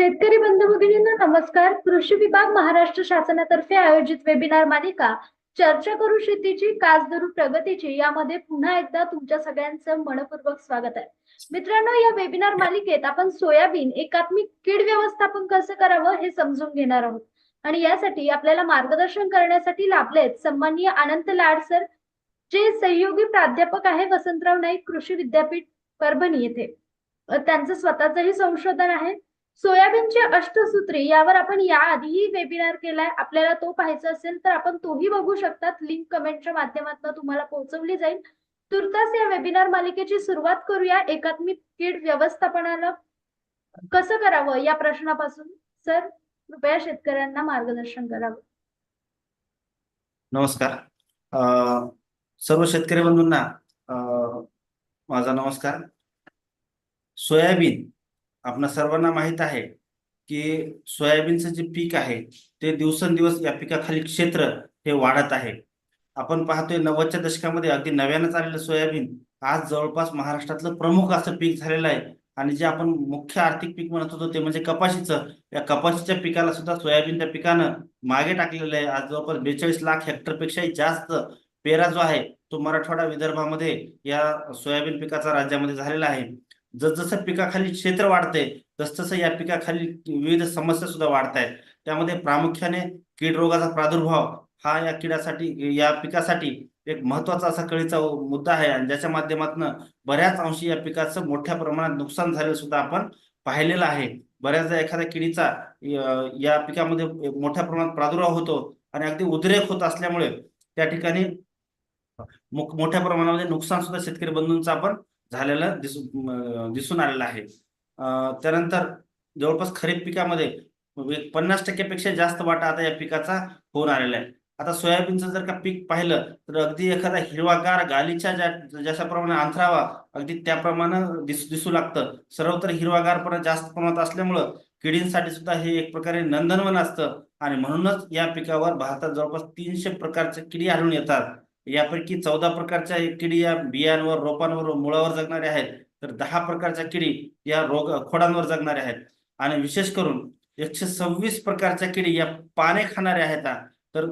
शेतकरी बंधू भगिनींना नमस्कार. कृषी विभाग महाराष्ट्र शासनातर्फे आयोजित वेबिनार मालिका चर्चा करू शेतीची कास धरू प्रगतीची यामध्ये पुन्हा एकदा तुमच्या सगळ्यांचं मनपूर्वक स्वागत आहे. मित्रांनो या वेबिनार मालिकेत आपण सोयाबीन एकात्मिक कीड व्यवस्थापन कसं करावं हे समजून घेणार आहोत. आणि यासाठी आपल्याला मार्गदर्शन करण्यासाठी लाभलेत सन्माननीय अनंत लाड सर जे सहयोगी प्राध्यापक आहे वसंतराव नाईक कृषी विद्यापीठ परभणी येथे. त्यांचं स्वतःचंही संशोधन आहे. सोयाबीनचे अष्टसूत्री यावर आपण याआधीही वेबिनार केलाय. आपल्याला तो पाहायचा असेल तर आपण तोही बघू शकतात. लिंक कमेंटच्या माध्यमातून तुम्हाला पोहोचवली जाईल. तुर्तास या वेबिनार मालिकेची सुरुवात करूया. एकात्मिक कीड व्यवस्थापनाला कसं करावं या प्रश्नापासून? सर कृपया शेतकऱ्यांना मार्गदर्शन करावं. नमस्कार. सर्व शेतकरी बंधूंना माझा नमस्कार. सोयाबीन आपणा सर्वांना माहीत आहे की सोयाबीनचं जे पीक आहे ते दिवसेंदिवस या पिकाखाली क्षेत्र हे वाढत आहे. आपण पाहतोय नव्वदच्या दशकामध्ये अगदी नव्यानं आलेलं सोयाबीन आज जवळपास महाराष्ट्रातलं प्रमुख असं पीक झालेलं आहे. आणि जे आपण मुख्य आर्थिक पीक म्हणत होतो ते म्हणजे कपाशीचं. या कपाशीच्या पिकाला सुद्धा सोयाबीनच्या पिकानं मागे टाकलेलं आहे. आज जवळपास बेचाळीस लाख हेक्टरपेक्षाही जास्त पेरा जो आहे तो मराठवाडा विदर्भामध्ये या सोयाबीन पिकाचा राज्यामध्ये झालेला आहे. जसजसं पिकाखाली क्षेत्र वाढते तसतसं या पिकाखाली विविध समस्या सुद्धा वाढत आहेत त्यामध्ये प्रामुख्याने कीड रोगाचा प्रादुर्भाव हा या किडासाठी या पिकासाठी एक महत्त्वाचा असा कळीचा मुद्दा आहे आणि ज्याच्या माध्यमातून बऱ्याच अंशी या पिकाचं मोठ्या प्रमाणात नुकसान झालेलं सुद्धा आपण पाहिलेलं आहे. बऱ्याचदा एखाद्या किडीचा या पिकामध्ये मोठ्या प्रमाणात प्रादुर्भाव होतो आणि अगदी उद्रेक होत असल्यामुळे त्या ठिकाणी मो- मोठ्या प्रमाणामध्ये नुकसान सुद्धा शेतकरी बंधूंचं आपण झालेलं दिसून दिसून आलेलं आहे. त्यानंतर जवळपास खरीप पिकामध्ये म्हणजे पन्नास टक्क्यापेक्षा जास्त वाटा आता या पिकाचा होऊन आलेला आहे. आता सोयाबीनचं जर का पीक पाहिलं तर अगदी एखादा हिरवागार गालीच्या ज्या जशाप्रमाणे अंथरावा अगदी त्याप्रमाणे दिस दिसू लागतं. सर्वत्र हिरवागारपणा जास्त प्रमाणात असल्यामुळं किडींसाठी सुद्धा हे एक प्रकारे नंदनवन असतं. आणि म्हणूनच या पिकावर भारतात जवळपास तीनशे प्रकारचे किडी आढळून येतात. यापैकी चौदा प्रकारच्या किडी या बियांवर रोपांवर मुळावर जगणाऱ्या आहेत. तर दहा प्रकारच्या किडी या रोग खोडांवर जगणाऱ्या आहेत. आणि विशेष करून एकशे सव्वीस प्रकारच्या किडी या पाने खाणाऱ्या आहेत. तर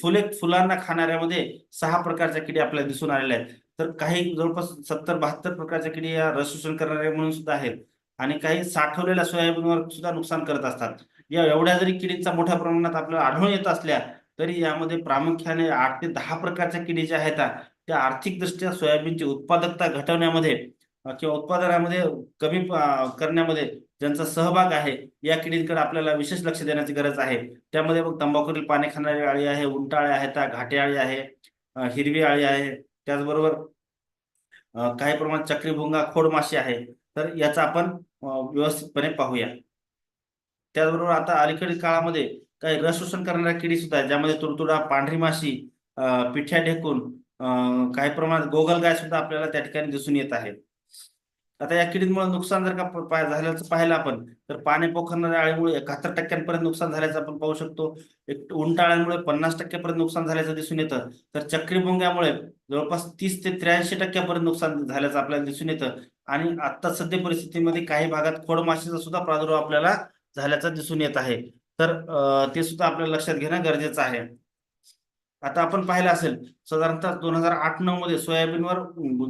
फुले फुलांना खाणाऱ्यामध्ये सहा प्रकारच्या किडी आपल्याला दिसून आलेल्या आहेत. तर काही जवळपास सत्तर बहात्तर प्रकारच्या किडी या रस शोषण करणाऱ्या म्हणून सुद्धा आहेत. आणि काही साठवलेल्या सोयाबीनवर सुद्धा नुकसान करत असतात. या एवढ्या जरी किडींचा मोठ्या प्रमाणात आपल्याला आढळून येत असल्या तरी यामध्ये प्रामुख्याने आठ ते दहा प्रकारच्या किडी ज्या आहेत त्या आर्थिकदृष्ट्या सोयाबीनची उत्पादकता घटवण्यामध्ये किंवा उत्पादनामध्ये कमी करण्यामध्ये ज्यांचा सहभाग आहे या किडींकडे आपल्याला विशेष लक्ष देण्याची गरज आहे. त्यामध्ये मग तंबाखूतील पाने खाणारी आळी आहे उंटाळे आहेत घाटे आळी आहे हिरवी आळी आहे. त्याचबरोबर काही प्रमाणात चक्रीभुंगा खोडमाशी आहे. तर याचा आपण व्यवस्थितपणे पाहूया. त्याचबरोबर आता अलीकडील काळामध्ये काही रस शोषण करणाऱ्या किडी सुद्धा आहेत ज्यामध्ये तुडतुडा पांढरी माशी पिठ्या ढेकून काही प्रमाणात गोगलगाय सुद्धा आपल्याला त्या ठिकाणी दिसून येत आहे आता या किडींमुळे नुकसान जर का झाल्याचं पाहिलं आपण तर पाणी पोखरणाऱ्या आळीमुळे एकाहत्तर टक्क्यांपर्यंत नुकसान झाल्याचं आपण पाहू शकतो. एक उंटाळ्यामुळे पन्नास टक्क्यापर्यंत नुकसान झाल्याचं दिसून येतं. तर चक्रीभोंग्यामुळे जवळपास तीस ते त्र्याऐंशी टक्क्यापर्यंत नुकसान झाल्याचं आपल्याला दिसून येतं. आणि आता सध्या परिस्थितीमध्ये काही भागात खोडमाशीचा सुद्धा प्रादुर्भाव आपल्याला झाल्याचा दिसून येत आहे. तर ते सुद्धा आपल्याला लक्षात घेणं गरजेचं आहे. आता आपण पाहिलं असेल साधारणतः दोन हजार आठ नऊ मध्ये सोयाबीनवर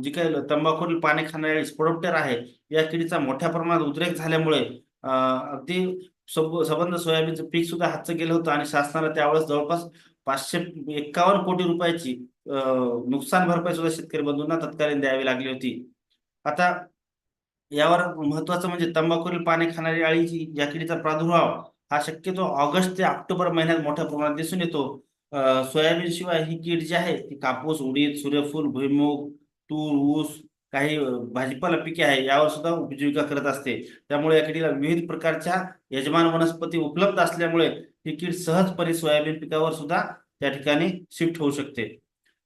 जी काही तंबाखूल पाने खाणारी स्पोडोप्टर आहे या किडीचा मोठ्या प्रमाणात उद्रेक झाल्यामुळे अगदी सबंध सोयाबीनचं पीक सुद्धा हातचं गेलं होतं आणि शासनाला त्यावेळेस जवळपास पाचशे एकावन्न कोटी रुपयाची नुकसान भरपाई सुद्धा शेतकरी बंधूंना तत्कालीन द्यावी लागली होती. आता यावर महत्वाचं म्हणजे तंबाखूल पाने खाणारी आळीची या किडीचा प्रादुर्भाव हा शक्यतो ऑगस्ट ते ऑक्टोबर महिन्यात मोठ्या प्रमाणात दिसून येतो. सोयाबीन शिवाय ही कीड जी आहे ती कापूस उडीद सूर्यफूल भुईमूग तूर ऊस काही भाजीपाला पिके आहे यावर सुद्धा उपजीविका करत असते. त्यामुळे या किडीला विविध प्रकारच्या यजमान वनस्पती उपलब्ध असल्यामुळे ही कीड सहजपणे सोयाबीन पिकावर सुद्धा त्या ठिकाणी शिफ्ट होऊ शकते.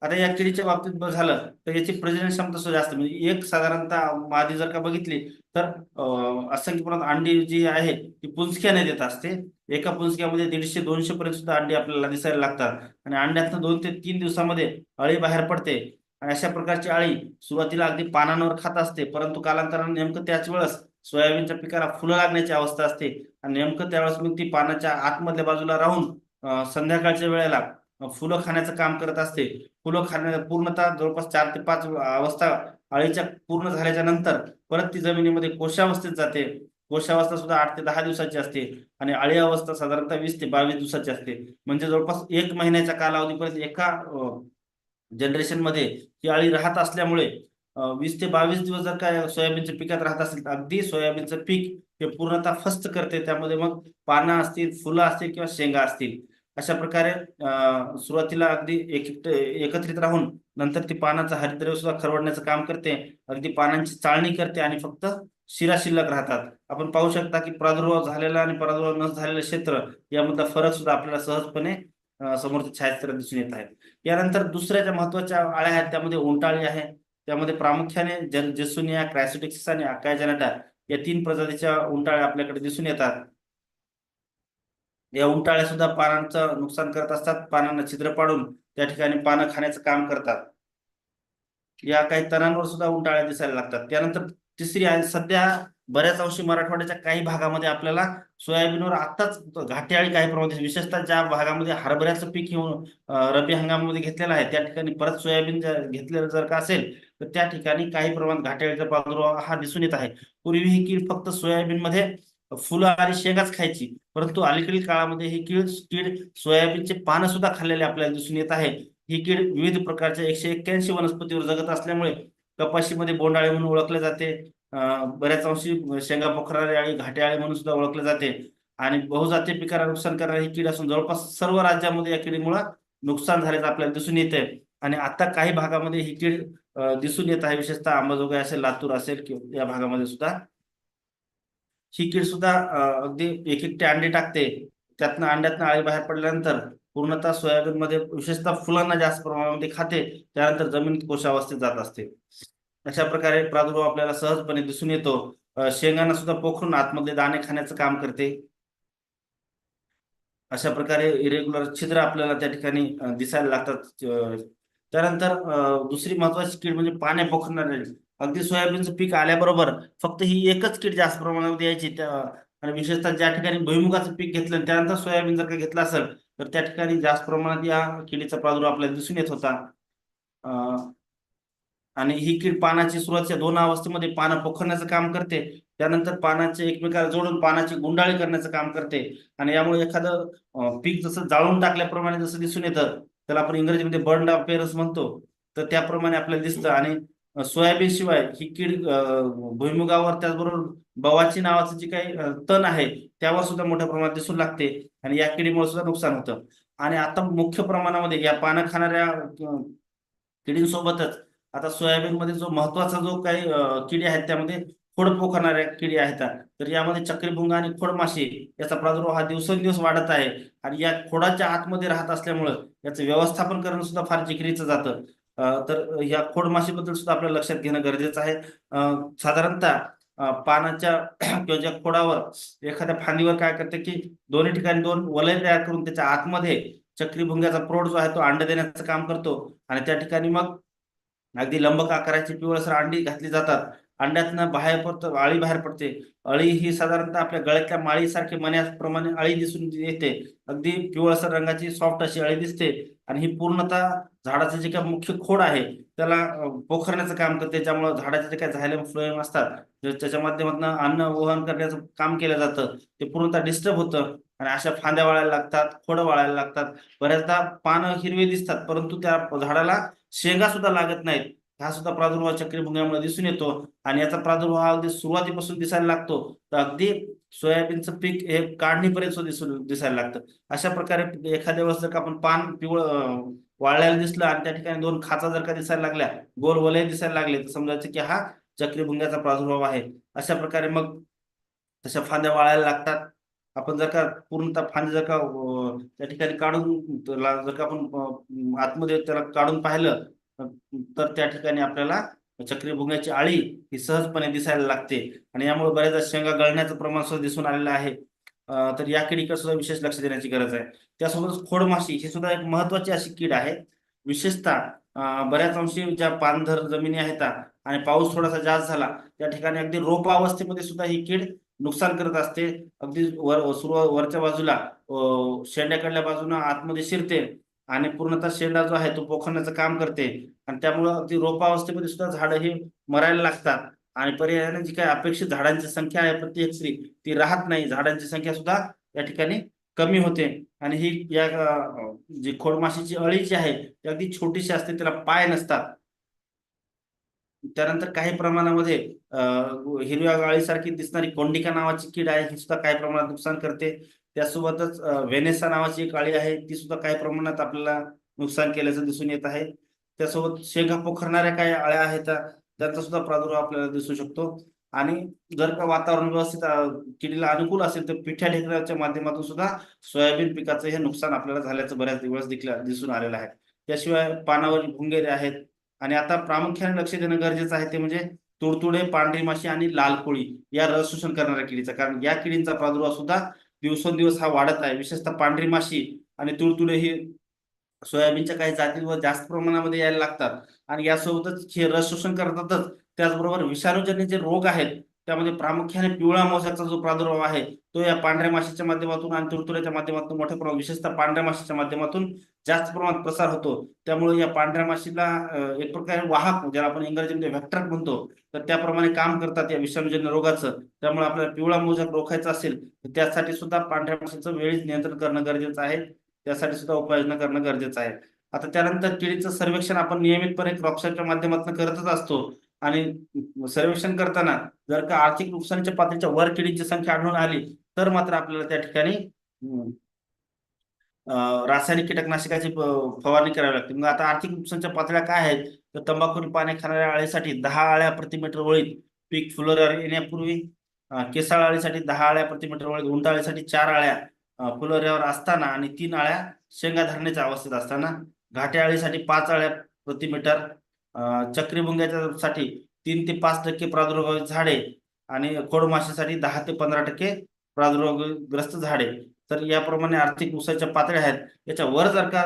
आता या किडीच्या बाबतीत झालं तर याची प्रजनन क्षमता सुद्धा जास्त. म्हणजे एक साधारणतः मादी जर का बघितली तर असंख्य प्रमाणात अंडी जी आहे ती पुंजक्याने देत असते. एका पुंजक्यामध्ये दीडशे दोनशे पर्यंत सुद्धा अंडी आपल्याला दिसायला लागतात. आणि अंड्यातनं दोन ते तीन दिवसामध्ये अळी बाहेर पडते. आणि अशा प्रकारची अळी सुरुवातीला अगदी पानांवर खात असते परंतु कालांतराने नेमकं त्याच वेळेस सोयाबीनच्या पिकाला फुलं लागण्याची अवस्था असते. आणि नेमकं त्यावेळेस मग ती पानाच्या आतमधल्या बाजूला राहून संध्याकाळच्या वेळेला फुलं खाण्याचं काम करत असते. फुलं खाण्या पूर्णतः जवळपास चार ते पाच अवस्था अळीच्या पूर्ण झाल्याच्यानंतर परत ती जमिनीमध्ये कोशावस्थेत जाते. कोशावस्था सुद्धा आठ ते दहा दिवसाची असते आणि अळी अवस्था साधारणतः वीस ते बावीस दिवसाची असते. म्हणजे जवळपास एक महिन्याच्या कालावधीपर्यंत एका जनरेशनमध्ये ही अळी राहत असल्यामुळे वीस ते बावीस दिवस जर काय सोयाबीनच्या पिकात राहत असेल तर अगदी सोयाबीनचं पीक हे पूर्णतः फस्त करते. त्यामध्ये मग पानं असतील फुलं असतील किंवा शेंगा असतील. अशा प्रकारे अं, सुरुवातीला अगदी एक एकत्रित राहून नंतर ती पानाचा हरितद्रव्य सुद्धा खरवडण्याचं काम करते अगदी पानांची चाळणी करते आणि फक्त शिरा शिल्लक राहतात. आपण पाहू शकता की प्रादुर्भाव झालेला आणि प्रादुर्भाव न झालेलं क्षेत्र यामधला फरक सुद्धा आपल्याला सहजपणे समोरच्या छायाचित्रात दिसून येत आहे. यानंतर दुसऱ्या ज्या महत्त्वाच्या आळ्या आहेत त्यामध्ये उंटाळी आहे. त्यामध्ये प्रामुख्याने जन जेसुनिया क्रायसोटिक्सिस आणि अकाय जनाटा या तीन प्रजातीच्या उंटाळ्या आपल्याकडे दिसून येतात. या उंटाळ्या सुद्धा पानांचं नुकसान करत असतात. पानांना छिद्र पाडून त्या ठिकाणी पानं खाण्याचं काम करतात. या काही तणांवर सुद्धा उंटाळ्या दिसायला लागतात. त्यानंतर तिसरी आहे सध्या बऱ्याच अंशी मराठवाड्याच्या काही भागामध्ये आपल्याला सोयाबीनवर आताच घाटेआळी काही प्रमाणात विशेषतः ज्या भागामध्ये हरभऱ्याचं पीक येऊन रब्बी हंगामामध्ये घेतलेलं आहे त्या ठिकाणी परत सोयाबीन जर घेतलेलं जर का असेल तर त्या ठिकाणी काही प्रमाणात घाटे अळीचा प्रादुर्भाव हा दिसून येत आहे. पूर्वी ही कीड फक्त सोयाबीनमध्ये फुलं आणि शेंगाच खायची. परंतु अलीकडील काळामध्ये ही कीड कीड सोयाबीनचे पानं सुद्धा खाल्लेले आपल्याला दिसून येत आहे. ही कीड विविध प्रकारच्या एकशे एक्क्याऐंशी वनस्पतीवर जगत असल्यामुळे कपाशीमध्ये बोंडाळे म्हणून ओळखले जाते. बऱ्याच अंशी शेंगा पोखराळी अळी घाटे अळी म्हणून सुद्धा ओळखले जाते. आणि बहुजातीय पिकाला नुकसान करणारी ही कीड असून जवळपास सर्व राज्यामध्ये या किडीमुळे नुकसान झाल्याचं आपल्याला दिसून येते आणि आता काही भागामध्ये ही कीड दिसून येत आहे. विशेषतः अंबाजोगाई असेल लातूर असेल किंवा या भागामध्ये सुद्धा. ही कीड सुद्धा अगदी एक एकटे अंडे टाकते. त्यातनं अंड्यातनं आळी बाहेर पडल्यानंतर पूर्णतः सोयाबीन मध्ये विशेषतः फुलांना जास्त प्रमाणामध्ये खाते. त्यानंतर जमीन कोशावस्थेत जात असते. अशा प्रकारे प्रादुर्भाव आपल्याला सहजपणे दिसून येतो. शेंगांना सुद्धा पोखरून आतमधले दाणे खाण्याचं काम करते. अशा प्रकारे इरेग्युलर छिद्र आपल्याला त्या ठिकाणी दिसायला लागतात. त्यानंतर दुसरी महत्वाची कीड म्हणजे पाने पोखरणारी अगदी सोयाबीनचं पीक आल्याबरोबर फक्त ही एकच किट जास्त प्रमाणामध्ये यायची. त्या आणि विशेषतः ज्या ठिकाणी भुईमुगाचं पीक घेतलं आणि त्यानंतर सोयाबीन जर का घेतलं असेल तर त्या ठिकाणी जास्त प्रमाणात या किडीचा प्रादुर्भाव आपल्याला दिसून येत होता. आणि ही कीड पानाची सुरुवातीच्या दोन अवस्थेमध्ये पानं पोखरण्याचं काम करते. त्यानंतर पानाचे एकमेकाला जोडून पानाची गुंडाळी करण्याचं काम करते. आणि यामुळे एखादं पीक जसं जाळून टाकल्याप्रमाणे जसं दिसून येतं त्याला आपण इंग्रजीमध्ये बर्न पेरस म्हणतो. तर त्याप्रमाणे आपल्याला दिसतं. आणि सोयाबीन शिवाय ही कीड भुईमुगावर त्याचबरोबर बवाची नावाचं जे काही तण आहे त्यावर सुद्धा मोठ्या प्रमाणात दिसू लागते आणि या किडीमुळे सुद्धा नुकसान होतं. आणि आता मुख्य प्रमाणामध्ये या पानं खाणाऱ्या किडींसोबतच आता सोयाबीन मध्ये जो महत्त्वाचा जो काही किडी आहेत त्यामध्ये खोड पोखरणाऱ्या किडी आहेत. तर यामध्ये चक्रीभुंगा आणि खोडमाशी याचा प्रादुर्भाव हा दिवसेंदिवस वाढत आहे आणि या खोडाच्या आतमध्ये राहत असल्यामुळं याचं व्यवस्थापन करणं सुद्धा फार जिकरीचं जातं. तर या खोडमाशीबद्दल सुद्धा आपल्याला लक्षात घेणं गरजेचं आहे. साधारणतः पानाच्या किंवा ज्या खोडावर एखाद्या फांदीवर काय करते की दोन्ही ठिकाणी दोन वलय तयार करून त्याच्या आतमध्ये चक्रीभुंग्याचा प्रौढ जो आहे तो अंड देण्याचं काम करतो. आणि त्या ठिकाणी मग अगदी लंबक आकाराची पिवळसर अंडी घातली जातात. अंड्यातनं बाहेर पडतं अळी बाहेर पडते. अळी ही साधारणतः आपल्या गळ्यातल्या माळीसारखी मण्याप्रमाणे अळी दिसून येते. अगदी पिवळसर रंगाची सॉफ्ट अशी अळी दिसते. आणि ही पूर्णतः झाडाचं जे काही मुख्य खोड आहे त्याला पोखरण्याचं काम करते. ज्यामुळे झाडाचे जे काही झायलम फ्लोएम असतात त्याच्या माध्यमातून अन्न वहन करण्याचं काम केलं जातं ते पूर्णतः डिस्टर्ब होतं. आणि अशा फांद्या वाळायला लागतात खोडं वाळायला लागतात. बऱ्याचदा पानं हिरवी दिसतात परंतु त्या झाडाला शेंगा सुद्धा लागत नाहीत. हा सुद्धा प्रादुर्भाव चक्रीभुंग्यामुळे दिसून येतो. आणि याचा प्रादुर्भाव अगदी सुरुवातीपासून दिसायला लागतो. तर अगदी सोयाबीनचं पीक हे काढणीपर्यंत दिसून दिसायला लागतं. अशा प्रकारे एखाद्या वेळेस जर का आपण पान पिवळ वाळल्याला दिसलं आणि त्या ठिकाणी दोन खाचा जर का दिसायला लागल्या गोल वलय दिसायला लागले तर समजायचं की हा चक्रीभुंग्याचा प्रादुर्भाव आहे. अशा प्रकारे मग तशा फांद्या वाळायला लागतात. आपण जर का पूर्णतः फांदी जर का त्या ठिकाणी काढून जर का आपण आतमध्ये त्याला काढून पाहिलं तर त्या ठिकाणी आपल्याला चक्रीभुंग्याची आळी ही सहजपणे दिसायला लागते. आणि यामुळे बऱ्याचदा शेंगा गळण्याचं प्रमाण सुद्धा दिसून आलेलं आहे. तर या किडीकडे सुद्धा विशेष लक्ष देण्याची गरज आहे. त्यासोबतच खोडमाशी ही सुद्धा एक महत्वाची अशी कीड आहे. विशेषतः बऱ्याच अंशी ज्या पानधर जमिनी आहेत आणि पाऊस थोडासा जास्त झाला त्या ठिकाणी अगदी रोप अवस्थेमध्ये सुद्धा ही कीड नुकसान करत असते. अगदी वर सुरुवात वरच्या बाजूला शेंड्याकडल्या बाजूनं आतमध्ये शिरते. आणि पूर्णतः शेंडा जो आहे तो पोखरण्याचं काम करते. आणि त्यामुळं अगदी रोपावस्थेमध्ये सुद्धा झाडं ही मरायला लागतात. आणि पर्यायाने जी काही अपेक्षित झाडांची संख्या आहे प्रत्येक ती राहत नाही. झाडांची संख्या सुद्धा या ठिकाणी कमी होते. आणि ही या जी खोडमाशीची अळी जी आहे ती अगदी छोटीशी असते त्याला पाय नसतात. त्यानंतर काही प्रमाणामध्ये अं, हिरव्या अळीसारखी दिसणारी कोंडिका नावाची कीड आहे ही सुद्धा काही प्रमाणात नुकसान करते. त्यासोबतच अं, व्हेनेसा नावाची एक अळी आहे ती सुद्धा काही प्रमाणात आपल्याला नुकसान केल्याचं दिसून येत आहे. त्यासोबत शेंगा पोखरणाऱ्या काही अळ्या आहेत त्यांचा सुद्धा प्रादुर्भाव आपल्याला दिसू शकतो. आणि जर का वातावरण व्यवस्थित किडीला अनुकूल असेल तर पिठ्या ढेकळाच्या माध्यमातून सुद्धा सोयाबीन पिकाचं हे नुकसान आपल्याला झाल्याचं बऱ्याच दिवस दिसून आलेलं आहे. त्याशिवाय पानावरील भुंगेरे आहेत. आणि आता प्रामुख्याने लक्ष देणं गरजेचं आहे ते म्हणजे तुडतुडे पांढरी माशी आणि लाल कोळी या रस शोषण करणाऱ्या किडीचा. कारण या किडींचा प्रादुर्भाव सुद्धा दिवसेंदिवस हा वाढत आहे. विशेषतः पांढरी माशी आणि तुडतुडे ही सोयाबीनच्या काही जातींवर जास्त प्रमाणामध्ये यायला लागतात. आणि यासोबतच हे रस शोषण करतातच. त्याचबरोबर विषाणूजन्य जे रोग आहेत त्यामध्ये प्रामुख्याने पिवळा मोसाचा जो प्रादुर्भाव आहे तो या पांढऱ्या माशीच्या माध्यमातून आणि तुरतुऱ्याच्या माध्यमातून मोठ्या प्रमाणात विशेषतः पांढऱ्या माशीच्या माध्यमातून जास्त प्रमाणात प्रसार होतो. त्यामुळे या पांढऱ्या माशीला एक प्रकारे वाहक ज्याला आपण इंग्रजीमध्ये व्हॅक्टर म्हणतो तर त्याप्रमाणे काम करतात या विषाणूजन्य रोगाचं. त्यामुळे आपल्याला पिवळा मोजक रोखायचा असेल तर त्यासाठी सुद्धा पांढऱ्या माशीचं वेळीच नियंत्रण करणं गरजेचं आहे. त्यासाठी सुद्धा उपाययोजना करणं गरजेचं आहे. आता त्यानंतर किडीचं सर्वेक्षण आपण नियमितपणे क्रॉपसाईटच्या माध्यमातून करतच असतो. आणि सर्वेक्षण करताना जर का आर्थिक नुकसानीच्या पातळीच्या वर किडीची संख्या आढळून आली तर मात्र आपल्याला त्या ठिकाणी रासायनिक कीटकनाशकाची फवारणी करावी लागते. मग आता आर्थिक नुकसानच्या पातळ्या काय आहेत? तर तंबाखू पाने खाणाऱ्या अळीसाठी दहा आळ्या प्रति मीटर ओळीत पीक फुलर येण्यापूर्वी केसाळ अळीसाठी दहा आळ्या प्रतिमीटर ओळीत उंट अळीसाठी चार आळ्या अं, फुलोऱ्यावर असताना आणि तीन आळ्या शेंगा धरण्याच्या अवस्थेत असताना घाटे अळीसाठी पाच आळ्या प्रति मीटरसाठी तीन ते पाच टक्के प्रादुर्भावित झाडे आणि खोडमाशासाठी दहा ते पंधरा टक्के प्रादुर्भावग्रस्त झाडे. तर याप्रमाणे आर्थिक नुकसानीच्या पातळ्या आहेत याच्या वर जर का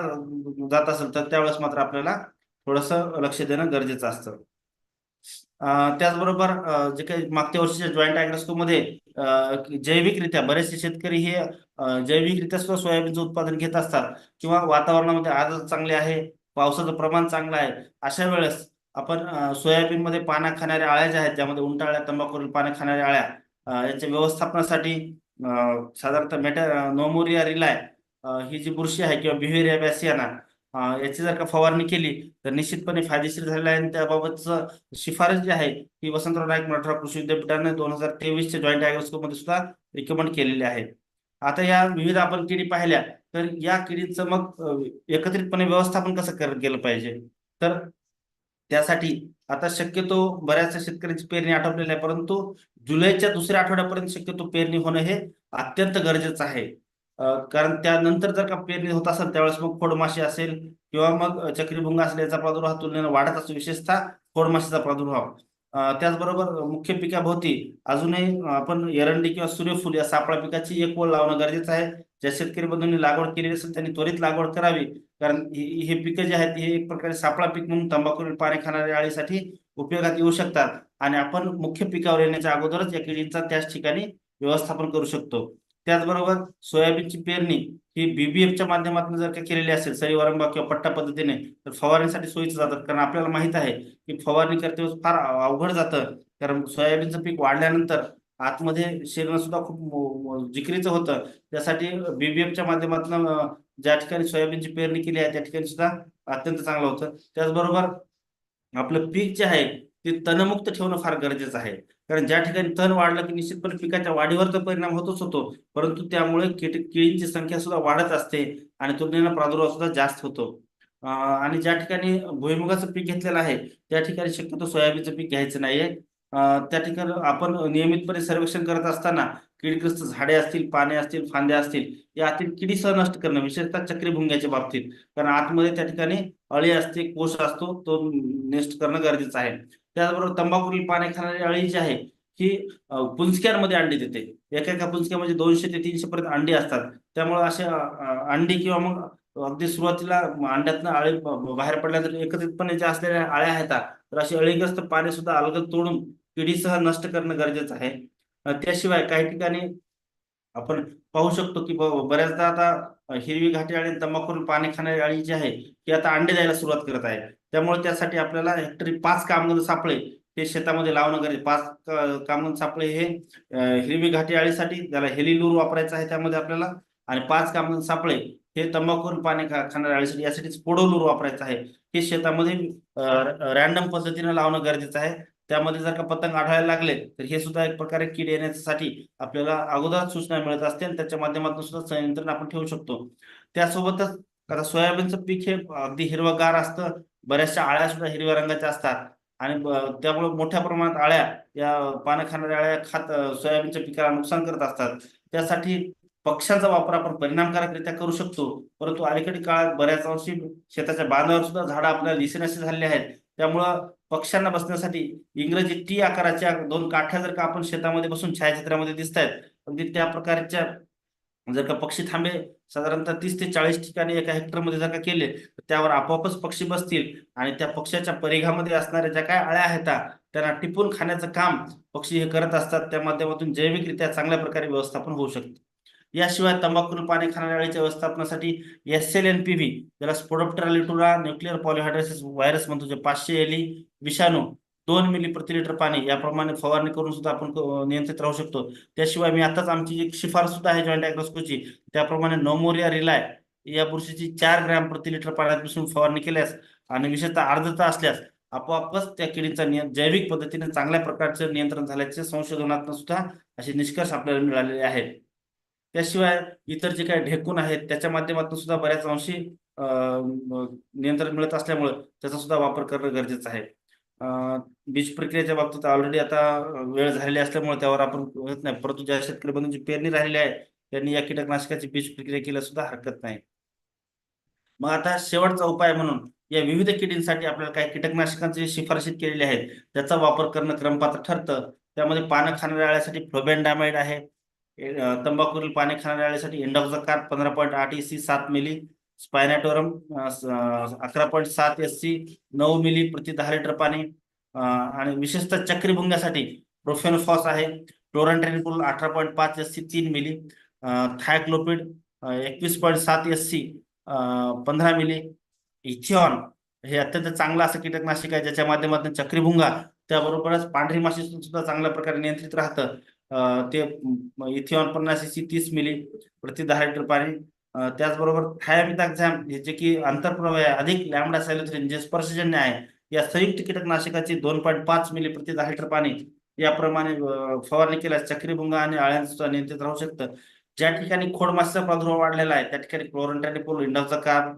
जात असेल तर त्यावेळेस मात्र आपल्याला थोडस लक्ष देणं गरजेचं असतं. त्याचबरोबर जे काही मागच्या वर्षीच्या जॉईंट अॅग्रोस्को मध्ये जैविकरित्या बरेचसे शेतकरी हे जैविकरित्या सुद्धा सोयाबीनचं उत्पादन घेत असतात किंवा वातावरणामध्ये आज चांगले आहे पावसाचं प्रमाण चांगलं आहे. अशा वेळेस आपण सोयाबीनमध्ये पाना खाणाऱ्या अळ्या ज्या आहेत त्यामध्ये उंटाळ्या तंबाखू पाने खाणाऱ्या अळ्या यांच्या याच्या व्यवस्थापनासाठी साधारणतः मेटा नोमोरिया रिलाय ही जी बुरशी आहे किंवा बिहेरिया बॅसियाना याची जर का फवारणी केली तर निश्चितपणे फायदेशीर झालेलं आहे. आणि त्याबाबतचं शिफारस जी आहे ही वसंतराव नाईक मराठवाडा कृषी विद्यापीठाने दोन हजार तेवीसच्या जॉईंट अॅग्रोस्कोपमध्ये सुद्धा रिकमेंड केलेली आहे. आता या विविध आपण किडी पाहिल्या तर या किडीचं मग एकत्रितपणे व्यवस्थापन कसं कर- केलं पाहिजे? तर त्यासाठी आता शक्यतो बऱ्याचशा शेतकऱ्यांची पेरणी आटोपलेली आहे परंतु जुलैच्या दुसऱ्या आठवड्यापर्यंत शक्यतो पेरणी होणं हे अत्यंत गरजेचं आहे. कारण त्यानंतर जर का पेरणी होत असेल त्यावेळेस मग खोडमाशी असेल किंवा मग चक्रीभुंग असल्याचा प्रादुर्भाव तुलनेने वाढत असतो. विशेषतः खोडमाशीचा प्रादुर्भाव. त्याचबरोबर मुख्य पिकाभोवती अजूनही आपण एरंडी किंवा सूर्यफूल या सापळा पिकाची एक ओळ लावणं गरजेचं आहे. ज्या शेतकरी बंधूंनी लागवड केलेली असेल त्यांनी त्वरित लागवड करावी. कारण ही- हे पिकं जे आहेत हे एक प्रकारे सापळा पीक म्हणून तंबाखू पाणी खाणाऱ्या अळीसाठी उपयोगात येऊ शकतात. आणि आपण मुख्य पिकावर येण्याच्या अगोदरच या किडींचा त्याच ठिकाणी व्यवस्थापन करू शकतो. त्याचबरोबर सोयाबीनची पेरणी ही बीबीएफच्या माध्यमातून जर का केलेली असेल सरी वारंबा किंवा पट्टा पद्धतीने तर फवारणीसाठी सोयीचं जातात कारण आपल्याला माहीत आहे की फवारणी करते वेळेस फार अवघड जातं. कारण सोयाबीनचं पीक वाढल्यानंतर आतमध्ये शिरणं सुद्धा खूप जिकरीचं होतं. त्यासाठी बीबीएफच्या माध्यमातून ज्या ठिकाणी सोयाबीनची पेरणी केली आहे त्या ठिकाणी सुद्धा अत्यंत चांगलं होतं. त्याचबरोबर आपलं पीक जे आहे ते तणमुक्त ठेवणं फार गरजेचं आहे. कारण ज्या ठिकाणी तण वाढलं की निश्चितपणे पिकाच्या वाढीवर तर परिणाम होतच होतो. परंतु त्यामुळे किट किडींची संख्या सुद्धा वाढत असते आणि तुलनेला प्रादुर्भाव सुद्धा जास्त होतो. आणि ज्या ठिकाणी भुईमुगाचं पीक घेतलेलं आहे त्या ठिकाणी शक्यतो सोयाबीनचं पीक घ्यायचं नाहीये. त्या ठिकाणी आपण नियमितपणे सर्वेक्षण करत असताना किडग्रस्त झाडे असतील पाने असतील फांद्या असतील यातील किडीसह नष्ट करणं विशेषतः चक्रीभुंग्याच्या बाबतीत. कारण आतमध्ये त्या ठिकाणी अळी असते कोश असतो तो नष्ट करणं गरजेचं आहे. त्याचबरोबर तंबाखूतील पाने खाणारी अळी जी आहे ही पुंजक्यांमध्ये अंडी देते. एका एका पुंजक्यामध्ये दोनशे ते तीनशे पर्यंत अंडी असतात. त्यामुळे असे अंडी किंवा मग अगदी सुरुवातीला अंड्यातनं आळी बाहेर पडल्या बाहेर पडल्यानंतर एकत्रितपणे ज्या असलेल्या आळ्या आहेत तर अशी अळीग्रस्त पाने सुद्धा अलगद तोडून किडीसह नष्ट करणं गरजेचं आहे. त्याशिवाय काही ठिकाणी आपण पाहू शकतो की बऱ्याचदा आता हिरवी घाटी अळी आणि तंबाखू पाणी खाणारी अळी जी आहे ती आता अंडे द्यायला सुरुवात करत आहे. त्यामुळे त्यासाठी आपल्याला हेक्टरी पाच कामगंध सापळे हे शेतामध्ये लावणं गरजेचं पाच क- कामगंध सापळे हे हिरवी घाटी अळीसाठी त्याला हेलिलूर वापरायचं आहे त्यामध्ये आपल्याला आणि पाच कामगंध सापळे हे तंबाखू पाणी खा खाणाऱ्या अळीसाठी यासाठी पोडोलूर वापरायचं आहे. हे शेतामध्ये रॅन्डम पद्धतीने लावणं गरजेचं आहे. त्यामध्ये जर का पतंग आढळायला लागले तर हे सुद्धा एक प्रकारे कीड येण्यासाठी आपल्याला अगोदर सूचना मिळत असते आणि त्याच्या माध्यमातून सुद्धा संयंत्रण आपण ठेवू शकतो. त्यासोबतच आता सोयाबीनचं पीक हे अगदी हिरवगार असतं. बऱ्याचशा आळ्या सुद्धा हिरव्या रंगाच्या असतात. आणि त्यामुळे मोठ्या प्रमाणात आळ्या या पानं खाणाऱ्या आळ्या खात सोयाबीनच्या पिकाला नुकसान करत असतात. त्यासाठी पक्ष्यांचा वापर आपण परिणामकारकरित्या करू शकतो. परंतु अलीकडील काळात बऱ्याच अंशी शेताच्या बांधावर सुद्धा झाडं आपल्याला दिसेनाशी झालेली आहेत. त्यामुळं पक्ष्यांना बसण्यासाठी इंग्रजी टी आकाराच्या दोन काठ्या जर का आपण शेतामध्ये बसून छायाचित्रामध्ये दिसत आहेत अगदी त्या प्रकारच्या जर का पक्षी थांबे साधारणतः तीस ते चाळीस ठिकाणी एका हेक्टरमध्ये जर का केले तर त्यावर आपोआपच पक्षी बसतील आणि त्या पक्ष्याच्या परिघामध्ये असणाऱ्या ज्या काय आळ्या आहेत त्यांना टिपून खाण्याचं काम पक्षी हे करत असतात. त्या माध्यमातून जैविकरित्या चांगल्या प्रकारे व्यवस्थापन होऊ शकते. याशिवाय तंबाखू पाने खाणाऱ्या अळीच्या व्यवस्थापनासाठी S L N P V ज्याला स्पोडोप्टरालिटुरा न्यूक्लिअर पॉलिहायड्रेसिस व्हायरस म्हणतो जे पाचशे एली विषाणू दोन मिली प्रति लिटर पाणी याप्रमाणे फवारणी करून सुद्धा आपण नियंत्रित राहू शकतो. त्याशिवाय मी आताच आमची एक शिफारस सुद्धा आहे जॉईंट अॅग्रोस्कोची त्याप्रमाणे नोमोरिया रिलाय या बुरशीची चार ग्रॅम प्रति लिटर पाण्यात मिसळून फवारणी केल्यास आणि विशेषतः आर्द्रता असल्यास आपोआपच त्या किडीचा निय- जैविक पद्धतीने चांगल्या प्रकारचे नियंत्रण झाल्याचे संशोधनातून सुद्धा असे निष्कर्ष आपल्याला मिळालेले आहेत. त्याशिवाय इतर जे काही ढेकून आहेत त्याच्या माध्यमातून सुद्धा बऱ्याच अंशी नियंत्रण मिळत असल्यामुळं त्याचा सुद्धा वापर करणं गरजेचं आहे. बीज प्रक्रियेच्या बाबतीत ऑलरेडी आता वेळ झालेली असल्यामुळे त्यावर आपण होत नाही परंतु ज्या शेतकरी बंधूंची पेरणी राहिली आहे त्यांनी या कीटकनाशकाची बीज प्रक्रिया केल्या सुद्धा हरकत नाही. मग आता शेवटचा उपाय म्हणून या विविध किडींसाठी आपल्याला काही कीटकनाशकांची शिफारशीत केलेली आहेत त्याचा वापर करणं क्रमपात्र ठरतं. त्यामध्ये पानं खाणाऱ्या फ्लोबेन फ्लोबेंडामाइड आहे तंबाखूतील पाने खाणाऱ्यासाठी अळ्यासाठी इंडॉक्झाकार पंधरा पॉईंट आठ एस सी सात मिली स्पायनाटोरम अकरा पॉईंट सात एस सी नऊ मिली प्रति दहा लिटर पाणी आणि विशेषतः चक्रीभुंग्यासाठी प्रोफेनफॉस आहे. टोरंटेनपूल अठरा पॉईंट पाच एस सी तीन मिली थायक्लोपिड एकवीस पॉईंट सात एस सी पंधरा मिली. इथिऑन हे अत्यंत चांगलं असं कीटकनाशक आहे ज्याच्या माध्यमातून चक्रीभुंगा त्याबरोबरच पांढरी माशी सुद्धा चांगल्या प्रकारे नियंत्रित राहतं. ते इथिऑन पन्नास तीस मिली प्रति दहा लिटर पाणी. त्याचबरोबर थायामिताक्झॅम हे जे की आंतरप्रवाह आहे. अधिक लॅमडा सॅल्युथ्रिन जे स्पर्शजन्य आहे या संयुक्त कीटकनाशकाची दोन पॉईंट पाच मिली प्रति दहा लिटर पाणी याप्रमाणे फवारणी केल्यास चक्रीभुंगा आणि अळ्यांचा नियंत्रित राहू शकतं. ज्या ठिकाणी खोडमाशीचा प्रादुर्भाव वाढलेला आहे त्या ठिकाणी क्लोरंट्रॅनिपोल इंडॉक्झाकार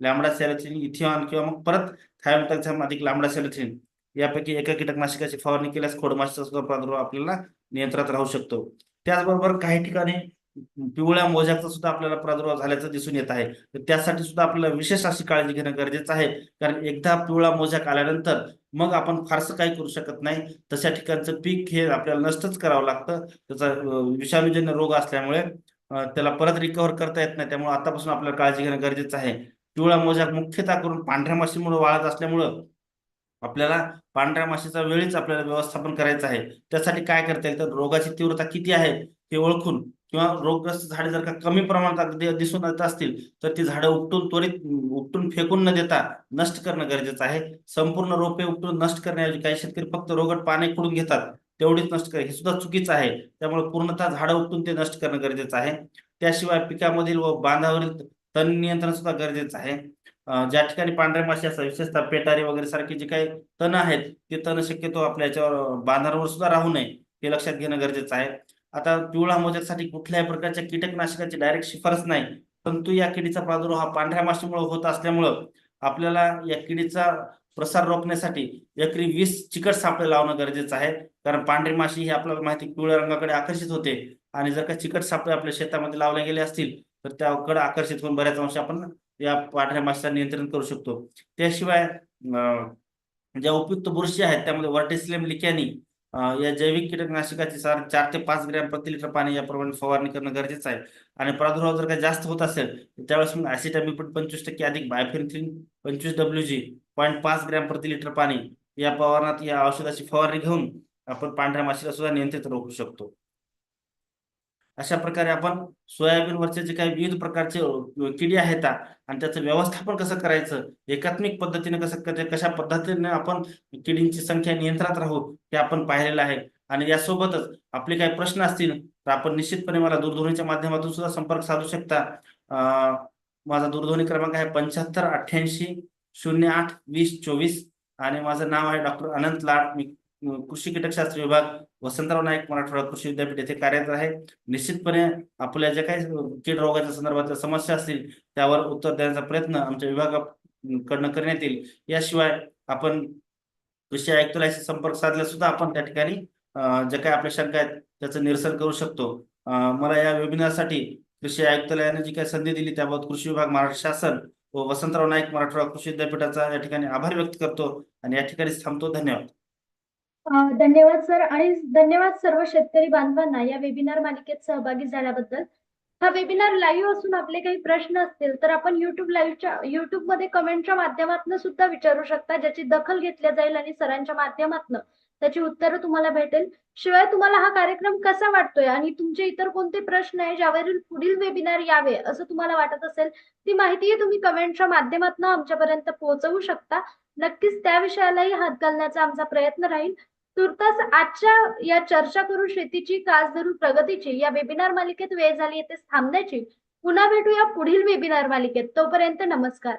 लॅमडा सॅलिथ्रिन इथिऑन किंवा मग परत थायमिताक्झॅम अधिक लॅमडा सॅलिथिन यापैकी एका कीटकनाशकाची फवारणी केल्यास खोडमाशीचा प्रादुर्भाव आपल्याला नियंत्रणात राहू शकतो. त्याचबरोबर काही ठिकाणी पिवळ्या मोज्याचा सुद्धा आपल्याला प्रादुर्भाव झाल्याचं दिसून येत आहे. तर त्यासाठी सुद्धा आपल्याला विशेष अशी काळजी घेणं गरजेचं आहे. कारण एकदा पिवळा मोजाक आल्यानंतर मग आपण फारसं काही करू शकत नाही. तशा ठिकाणचं पीक हे आपल्याला नष्टच करावं लागतं. त्याचा विषाणूजन्य रोग असल्यामुळे त्याला परत रिकव्हर करता येत नाही. त्यामुळे आतापासून आपल्याला काळजी घेणं गरजेचं आहे. पिवळा मोजाक मुख्यतः करून पांढऱ्या माशीमुळे वाळत असल्यामुळं आपल्याला पांढऱ्या माशीचा वेळीच आपल्याला व्यवस्थापन करायचं आहे. त्यासाठी काय करता येईल? तर रोगाची तीव्रता किती आहे ते ओळखून किंवा रोगग्रस्त झाडे जर का कमी प्रमाणात अगदी दिसून येत असतील तर ती झाडं उपटून त्वरित उपटून फेकून न देता नष्ट करणं गरजेचं आहे. संपूर्ण रोपे उपटून नष्ट करण्याऐवजी काही शेतकरी फक्त रोगट पाने खुडून घेतात तेवढीच नष्ट कर हे सुद्धा चुकीचं आहे. त्यामुळे पूर्णतः झाडं उपटून ते नष्ट करणं गरजेचं आहे. त्याशिवाय पिकामधील व बांधावरील तण नियंत्रण सुद्धा गरजेचं आहे. ज्या ठिकाणी पांढऱ्या माशी असतात विशेषतः पेटारी वगैरे सारखे जे काही तण आहेत ते तण शक्यतो आपल्या याच्यावर बांधावर सुद्धा राहू नये हे लक्षात घेणं गरजेचं आहे. आता पिवळा मोज्यासाठी कुठल्याही प्रकारच्या कीटकनाशकाची डायरेक्ट शिफारस नाही परंतु या किडीचा प्रादुर्भाव हा पांढऱ्या माशीमुळे होत असल्यामुळं आपल्याला या किडीचा प्रसार रोखण्यासाठी एकरी वीस चिकट सापळे लावणं गरजेचं आहे. कारण पांढरी माशी ही आपल्याला माहिती पिवळ्या रंगाकडे आकर्षित होते आणि जर का चिकट सापळे आपल्या शेतामध्ये लावले गेले असतील तर त्याकडे आकर्षित होऊन बऱ्याच अंश आपण या पांढऱ्या माशीचा नियंत्रण करू शकतो. त्याशिवाय ज्या उपयुक्त बुरशी आहेत त्यामध्ये वर्टेस्लेम लिक्यानी या जैविक कीटकनाशकाची सार चार ते पाच ग्रॅम प्रति लिटर पाणी याप्रमाणे फवारणी करणं गरजेचं आहे. आणि प्रादुर्भाव जर काही जास्त होत असेल तर त्यावेळेस मग ऍसिटामिपिड पंचवीस टक्के अधिक बायफेन्थिन पंचवीस डब्ल्यू जी पॉईंट पाच ग्रॅम प्रति लिटर पाणी या फवारणात या औषधाची फवारणी घेऊन आपण पांढऱ्या माशीला सुद्धा नियंत्रित रोखू शकतो. अशा प्रकारे आपण सोयाबीनवरचे जे काही विविध प्रकारचे किडी आहेत आणि त्याचं व्यवस्थापन कसं करायचं एकात्मिक पद्धतीने कसं करायचं कशा पद्धतीने आपण किडींची संख्या नियंत्रणात राहू हे आपण पाहिलेलं आहे. आणि यासोबतच आपले काही प्रश्न असतील तर आपण निश्चितपणे मला दूरध्वनीच्या माध्यमातून सुद्धा संपर्क साधू शकता. माझा दूरध्वनी क्रमांक आहे पंच्याहत्तर अठ्ठ्याऐंशी शून्य आठ वीस चोवीस आणि माझं नाव आहे डॉक्टर अनंत लाड मी कृषी कीटकशास्त्र विभाग वसंतराव नाईक मराठवाडा कृषी विद्यापीठ येथे कार्यरत आहे. निश्चितपणे आपल्या ज्या काही कीड रोगाच्या संदर्भातल्या समस्या असतील त्यावर उत्तर देण्याचा प्रयत्न आमच्या विभागाकडनं करण्यात येईल. याशिवाय आपण कृषी आयुक्तालयाशी संपर्क साधला सुद्धा आपण त्या ठिकाणी ज्या काही आपल्या शंका आहेत त्याचं निरसन करू शकतो. मला या वेबिनारसाठी कृषी आयुक्तालयाने जी काही संधी दिली त्याबाबत कृषी विभाग महाराष्ट्र शासन व वसंतराव नाईक मराठवाडा कृषी विद्यापीठाचा या ठिकाणी आभार व्यक्त करतो. आणि या ठिकाणी थांबतो. धन्यवाद. धन्यवाद सर आणि धन्यवाद सर्व शेतकरी बांधवांना या वेबिनार मालिकेत सहभागी झाल्याबद्दल. हा वेबिनार लाईव्ह असून आपले काही प्रश्न असतील तर आपण युट्यूब लाईव्हच्या युट्यूबमध्ये कमेंटच्या माध्यमातून सुद्धा विचारू शकता ज्याची दखल घेतल्या जाईल आणि सरांच्या माध्यमातून त्याची उत्तरं तुम्हाला भेटेल. शिवाय तुम्हाला हा कार्यक्रम कसा वाटतोय आणि तुमचे इतर कोणते प्रश्न आहे ज्यावरील पुढील वेबिनार यावे असं तुम्हाला वाटत असेल ती माहितीही तुम्ही कमेंटच्या माध्यमातून आमच्यापर्यंत पोहोचवू शकता. नक्कीच त्या विषयालाही हात घालण्याचा आमचा प्रयत्न राहील. तुर्तास आजच्या या चर्चा करू शेतीची कास धरून प्रगतीची या वेबिनार मालिकेत वेळ झाली येथे थांबण्याची पुन्हा भेटूया पुढील वेबिनार मालिकेत. तोपर्यंत नमस्कार.